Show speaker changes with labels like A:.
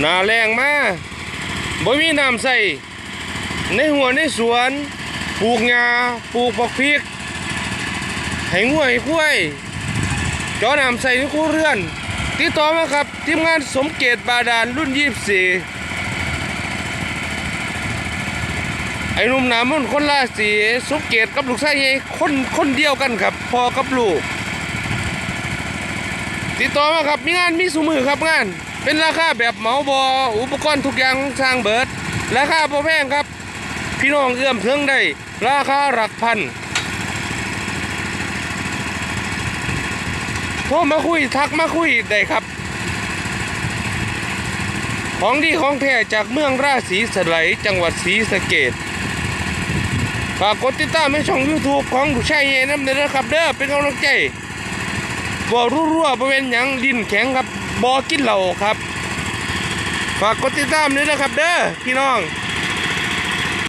A: หนาแรงมาบ่มีน้ำใส่ในหัวในสวนปลูกหญ้าปลูกผักพริกให้งัวให้ควยจอน้ำใส่ในครัวเรือนติดต่อมาครับ ทีมงานสมเกตบาดาลรุ่น24ไอ้หนุ่มหนามุ่นคนราศีสมเกตกับลูกชายคนคนเดียวกันครับพ่อกับลูก ติดต่อมาครับมีงานมีสุมือครับงาน เป็นราคาแบบเหมาบออุปกรณ์ทุกอย่างสร้างเบิร์ดราคาพอแพงครับ พี่น้องเอื้อมถึงได้ ราคาหลักพันโทรมาคุยทักมาคุยได้ครับ ของดีของแท้จากเมืองราศีสไลยจังหวัดศรีสะเกดฝากกดติดตามในช่อง YouTube ของลูชายเยน้ำเด้อครับเด้อเป็นกำลังใจ บ่รั่วๆบ่เวณหยังดินแข็งครับบ่กินเหล่าครับ ฝากกดติดตามด้วยนะครับ เด้อพี่น้อง